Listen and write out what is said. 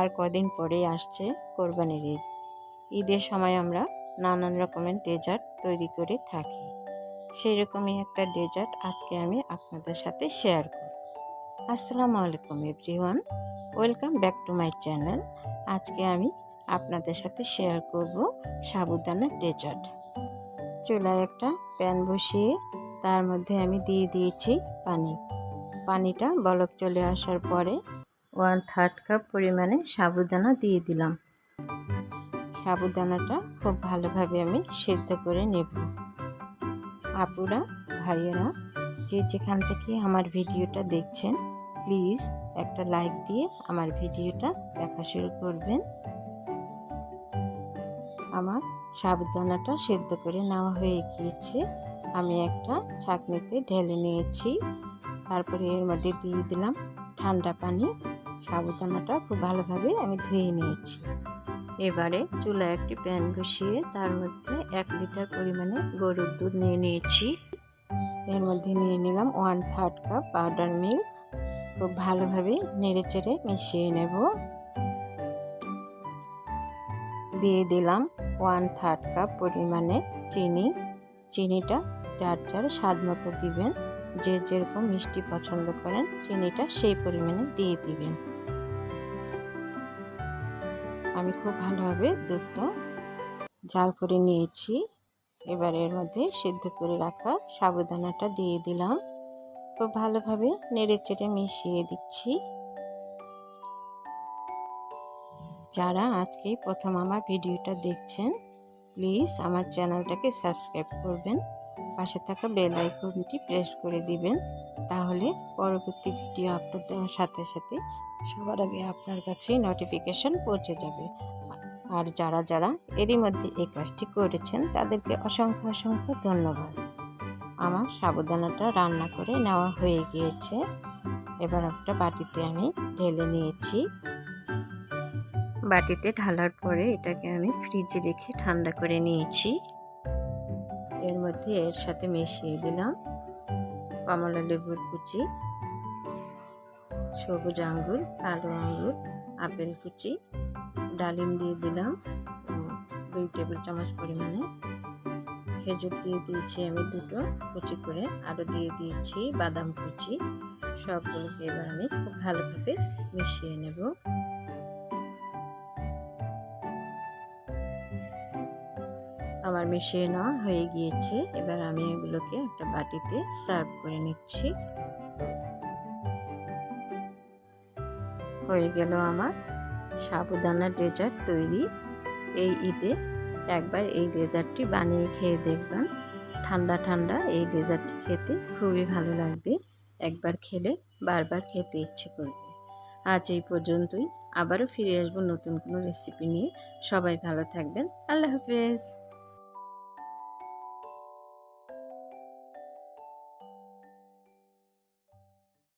আর কদিন পরেই আসছে কোরবানির ঈদ। ঈদের সময় আমরা নানান রকমের ডেজার্ট তৈরি করে থাকি। সেই রকমই একটা ডেজার্ট আজকে আমি আপনাদের সাথে শেয়ার করব। আসসালামু আলাইকুম everyone, welcome back to my channel. আজকে আমি আপনাদের সাথে শেয়ার করব সাবুদানার ডেজার্ট। চুলায় একটা প্যান বসিয়ে তার মধ্যে আমি দিয়ে দিয়েছি পানি। পানিটা বলক চলে আসার পরে ওয়ান থার্ড কাপ পরিমাণে সাবুদানা দিয়ে দিলাম। সাবুদানাটা খুব ভালোভাবে আমি সেদ্ধ করে নেব। আপুরা, ভাইয়েরা, যে যেখান থেকে আমার ভিডিওটা দেখছেন, প্লিজ একটা লাইক দিয়ে আমার ভিডিওটা দেখা শুরু করবেন। আমার সাবুদানাটা সেদ্ধ করে নেওয়া হয়ে গিয়েছে। আমি একটা ছাঁকনিতে ঢেলে নিয়েছি। তারপরে এর মধ্যে দিয়ে দিলাম ঠান্ডা পানি। সাবুদানাটা খুব ভালোভাবে আমি ধুয়ে নিয়েছি। এবারে চুলায় একটি প্যান বসিয়ে তার মধ্যে এক লিটার পরিমাণে গরুর দুধ নিয়ে নিয়েছি। এর মধ্যে নিয়ে নিলাম one third cup powder milk খুব ভালোভাবে নেড়ে চেড়ে মিশিয়ে নেব। দিয়ে দিলাম ওয়ান থার্ড কাপ পরিমাণে চিনি। চিনিটা যার যার স্বাদ মতো দিবেন। যে যেরকম মিষ্টি পছন্দ করেন, চিনিটা সেই পরিমাণে দিয়ে দিবেন। আমি খুব ভালোভাবে দুধটা জাল করে নিয়েছি। এবার এর মধ্যে সিদ্ধ করে রাখা সাবুদানাটা দিয়ে দিলাম। খুব ভালোভাবে নেড়ে চেড়ে মিশিয়ে দিচ্ছি। যারা আজকেই প্রথম আমার ভিডিওটা দেখছেন, প্লিজ আমার চ্যানেলটাকে সাবস্ক্রাইব করবেন। পাশে থাকা বেল আইকনটি প্রেস করে দিবেন। তাহলে পরবর্তী ভিডিও আপলোড দেওয়ার সাথে সাথে সবার আগে আপনার কাছেই নোটিফিকেশান পৌঁছে যাবে। আর যারা যারা এরই মধ্যে এই কাজটি করেছেন, তাদেরকে অসংখ্য অসংখ্য ধন্যবাদ। আমার সাবধানতা রান্না করে নেওয়া হয়ে গিয়েছে। এবার একটা বাটিতে আমি ঢেলে নিয়েছি। বাটিতে ঢালার পরে এটাকে আমি ফ্রিজে রেখে ঠান্ডা করে নিয়েছি। এর মধ্যে এর সাথে মিশিয়ে দিলাম। কমলা লেবুর কুচি, সবুজ আঙ্গুর, কালো আঙ্গুর, আপেল কুচি, ডালিম দিয়ে দিলাম দুই টেবিল চামচ পরিমাণে। খেজুর দিয়ে দিয়েছি আমি দুটো কুচি করে, আরও দিয়ে দিয়েছি বাদাম কুচি। সবগুলোকে এবার আমি খুব ভালোভাবে মিশিয়ে নেব। আমার মিশিয়ে নেওয়া হয়ে গিয়েছে। এবার আমি এগুলোকে একটা বাটিতে সার্ভ করে নিচ্ছি। হয়ে গেল আমার সাবুদানা ডেজার্ট তৈরি। এই ঈদে একবার এই ডেজার্টটি বানিয়ে খেয়ে দেখবেন। ঠান্ডা ঠান্ডা এই ডেজার্টটি খেতে খুবই ভালো লাগবে। একবার খেলে বারবার খেতে ইচ্ছে করবে। আজ এই পর্যন্তই। আবারও ফিরে আসব নতুন কোনো রেসিপি নিয়ে। সবাই ভালো থাকবেন। আল্লাহ হাফেজ।